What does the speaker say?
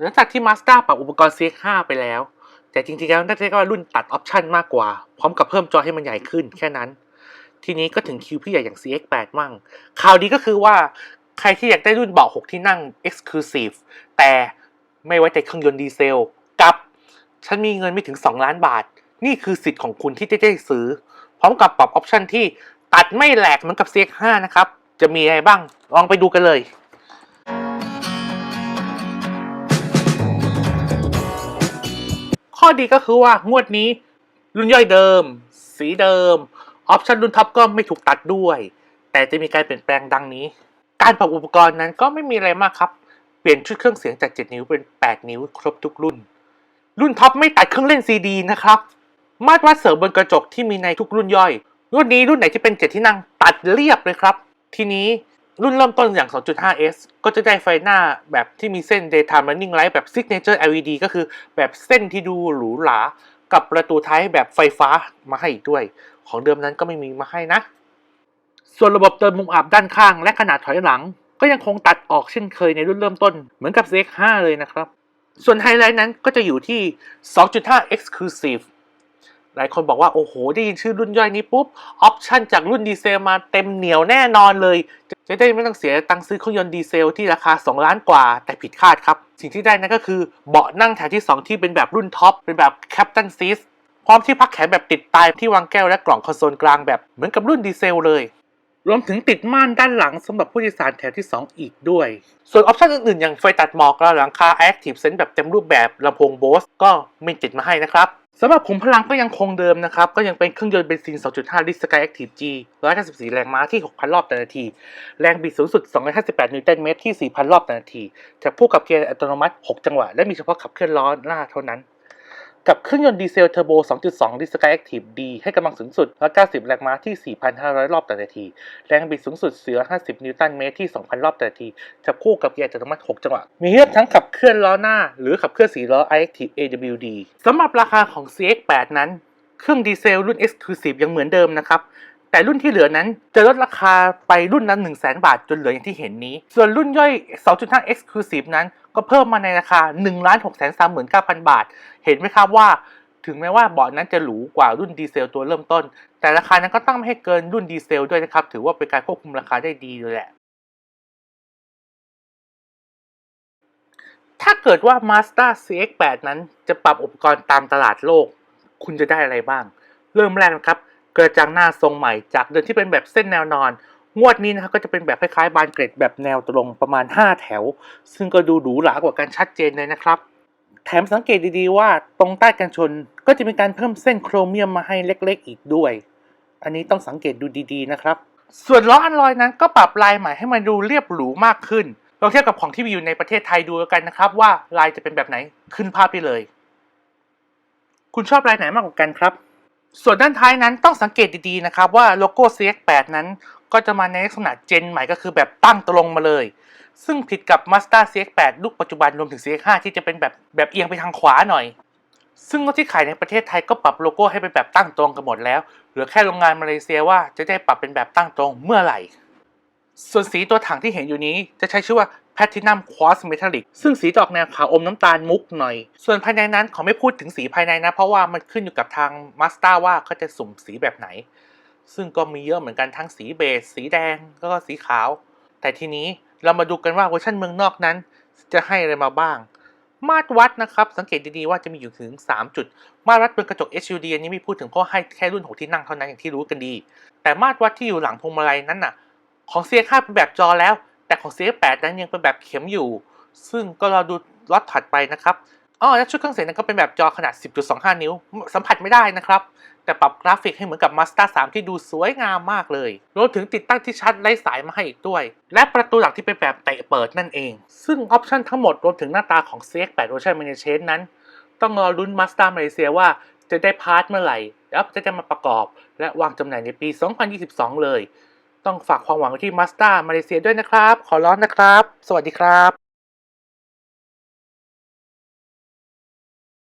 หลังจากที่ Mazda ปรับอุปกรณ์ CX5 ไปแล้ว แต่จริงๆแล้วน่าจะเรียกว่ารุ่นตัดออปชันมากกว่า พร้อมกับเพิ่มจอให้มันใหญ่ขึ้นแค่นั้น ทีนี้ก็ถึงคิวพี่ใหญ่อย่าง CX8 มั่งข่าวดีก็คือว่าใครที่อยากได้รุ่นเบาะ6ที่นั่ง Exclusive แต่ไม่ไว้ใจเครื่องยนต์ดีเซล กับ ฉันมีเงินไม่ถึง 2 ล้านบาท นี่คือสิทธิ์ของคุณที่จะได้ซื้อ พร้อมกับปรับออปชันที่ตัดไม่แหลกเหมือนกับ CX5 นะครับ จะมีอะไรบ้าง ลองไปดูกันเลย อดีก็คือว่างวดนี้ รุ่นย่อยเดิม สีเดิม ออปชันรุ่นท็อปก็ไม่ถูกตัดด้วย แต่จะมีการเปลี่ยนแปลงดังนี้ การปรับอุปกรณ์นั้นก็ไม่มีอะไรมากครับ เปลี่ยนชุดเครื่องเสียงจาก 7 นิ้วเป็น 8 นิ้วครบทุกรุ่น รุ่นท็อปไม่ตัดเครื่องเล่นซีดีนะครับ มาตรวัดเสริมบนกระจกที่มีในทุกรุ่นย่อย รุ่นนี้รุ่นไหนที่เป็น 7 ที่นั่งตัดเรียบเลยครับ ทีนี้ รุ่นเริ่มต้นอย่าง 2.5S ก็จะได้ไฟหน้าแบบที่มีเส้น daytime running light แบบ signature LED ก็คือแบบเส้นที่ดูหรูหรา กับประตูท้ายแบบไฟฟ้ามาให้อีกด้วย ของเดิมนั้นก็ไม่มีมาให้นะ ส่วนระบบเติมมุมอับด้านข้างและขนาดถอยหลัง ก็ยังคงตัดออกเช่นเคยในรุ่นเริ่มต้น เหมือนกับ CX5 เลยนะครับ ส่วนไฮไลท์นั้นก็จะอยู่ที่ 2.5 Exclusive หลายคนบอกว่า โอ้โห ได้ยินชื่อรุ่นย่อยนี้ปุ๊บ ออปชันจากรุ่นดีเซลมาเต็มเหนียวแน่นอนเลย จะได้ไม่ต้องเสียตังค์ซื้อเครื่องยนต์ดีเซลที่ราคา 2 ล้านกว่า แต่ผิดคาดครับ สิ่งที่ได้นั่นก็คือเบาะนั่งแถวที่ 2 ที่เป็นแบบรุ่นท็อป เป็นแบบแคปตันซีสพร้อมที่พักแขนแบบติดตายที่วางแก้วและกล่องคอนโซลกลางแบบเหมือนกับรุ่นดีเซลเลย รวมถึงติดม่านด้านหลังสำหรับผู้โดยสารแถวที่ 2 อีกด้วย ส่วนออปชั่นอื่นๆ อย่างไฟตัดหมอกและหลังคา Active Sense แบบเต็มรูปแบบลำโพง Bose ก็ไม่ติดมาให้นะครับสำหรับขุมพลังก็ยังคงเดิมนะครับ ก็ยังเป็นเครื่องยนต์เบนซิน 2.5 ลิตร Sky Active G 154แรงม้าที่ 6,000 รอบต่อนาที แรงบิดสูงสุด 258 นิวตันเมตรที่ 4,000 รอบต่อนาทีจากผู้ขับเกียร์อัตโนมัติ 6 จังหวะ และมีเฉพาะขับเคลื่อนล้อหน้าเท่านั้น กับเครื่องยนต์ดีเซลเทอร์โบ 2.2ลิตร Sky Active D ให้กำลังสูงสุด 190 แรงม้าที่ 4,500 รอบต่อนาที แรงบิดสูงสุดเสือ 50 นิวตันเมตรที่ 2,000 รอบต่อนาทีจับคู่กับเกียร์อัตโนมัติ 6 จังหวะ มีให้เลือกทั้งขับเคลื่อนล้อหน้า หรือขับเคลื่อนสีล้อ iActive AWD สำหรับราคาของ CX8 นั้น เครื่องดีเซลรุ่น Exclusive ยังเหมือนเดิมนะครับ แต่รุ่นที่เหลือนั้นจะลดราคาไปรุ่นละ1 0 0 0 0 0บาทจนเหลืออย่างที่เห็นนี้ ส่วนรุ่นย่อย 2.5 Exclusive นั้น ก็เพิ่มมาในราคา 1 6 3 9 0 0 0 บาท เห็นไหมครับว่า ถึงแม้ว่าเบาะนั้นจะหรูกว่ารุ่นดีเซลตัวเริ่มต้น แต่ราคานั้นก็ตั้งไม่ให้เกินรุ่นดีเซลด้วยนะครับ ถือว่าเป็นการควบคุมราคาได้ดีเลยแหละ ถ้าเกิดว่า Mazda CX-8 นั้นจะปรับอุปกรณ์ตามตลาดโลก คุณจะได้อะไรบ้าง เริ่มแรกนะครับ กระจังหน้าทรงใหม่จากเดิมที่เป็นแบบเส้นแนวนอน งวดนี้นะครับก็จะเป็นแบบคล้ายๆ บานเกรดแบบแนวตรงประมาณ 5 แถว ซึ่งก็ดูหรูหรากว่ากันชัดเจนเลยนะครับ แถมสังเกตดีๆว่าตรงใต้กันชนก็จะมีการเพิ่มเส้นโครเมียมมาให้เล็กๆ อีกด้วย อันนี้ต้องสังเกตดูดีๆนะครับ ส่วนล้ออันลอยนั้นก็ปรับลายใหม่ให้มันดูเรียบหรูมากขึ้นลองเทียบกับของที่มีอยู่ในประเทศไทยดูกันนะครับ ว่าลายจะเป็นแบบไหนขึ้นภาพได้เลย คุณชอบลายไหนมากกว่ากันครับ ส่วนด้านท้ายนั้นต้องสังเกตดีๆนะครับว่าโลโก้ CX8 นั้นก็จะมาในลักษณะเจนใหม่ก็คือแบบตั้งตรงมาเลย ซึ่งผิดกับ Mazda CX8 ลูกปัจจุบันรวมถึง CX5 ที่จะเป็นแบบแบบเอียงไปทางขวาหน่อย ซึ่งรถที่ขายในประเทศไทยก็ปรับโลโก้ให้เป็นแบบตั้งตรงกันหมดแล้ว เหลือแค่โรงงานมาเลเซียว่าจะได้ปรับเป็นแบบตั้งตรงเมื่อไหร่ ส่วนสีตัวถังที่เห็นอยู่นี้จะใช้ชื่อว่า Platinum Quartz Metallic ซึ่งสีจะออกแนวขาวอมน้ำตาลมุกหน่อย ส่วนภายในนั้นขอไม่พูดถึงสีภายในนะ เพราะว่ามันขึ้นอยู่กับทาง Mazda ว่าเขาจะสุ่มสีแบบไหน ซึ่งก็มีเยอะเหมือนกันทั้งสีเบจสีแดงแล้วก็สีขาว แต่ทีนี้เรามาดูกันว่าเวอร์ชันเมืองนอกนั้น จะให้อะไรมาบ้าง มาตรวัดนะครับ สังเกตดีๆว่าจะมีอยู่ถึง 3 จุด มาตรวัดบนกระจก SUD อันนี้ไม่พูดถึงเพราะให้แค่รุ่น 6 ที่นั่งเท่านั้นอย่างที่รู้กันดี แต่มาตรวัดที่อยู่หลังพวงมาลัยนั้นน่ะ ของ CX5 เป็นแบบจอแล้ว แต่ของ CX8 นั้นยังเป็นแบบเข็มอยู่ ซึ่งก็รอดูล็อตถัดไปนะครับอ๋อและชุดเครื่องเสียงนั้นก็เป็นแบบจอขนาด 10.25 นิ้ว สัมผัสไม่ได้นะครับ แต่ปรับกราฟิกให้เหมือนกับ Mazda 3 ที่ดูสวยงามมากเลย รวมถึงติดตั้งที่ชาร์จไร้สายมาให้อีกด้วย และประตูหลังที่เป็นแบบเตะเปิดนั่นเอง ซึ่งออปชันทั้งหมดรวมถึงหน้าตาของ CX8 เวอร์ชัน m a n a g e n นั้น ต้องรอลุ้น Mazda มาเลเซียว่าจะได้พาร์ทเมื่อไหร่ แล้วจะได้มาประกอบ และวางจำหน่ายในปี 2022 เลย ต้องฝากความหวังไว้ที่ Mazda มาเลเซียด้วยนะครับ ขอร้อนนะครับ สวัสดีครับ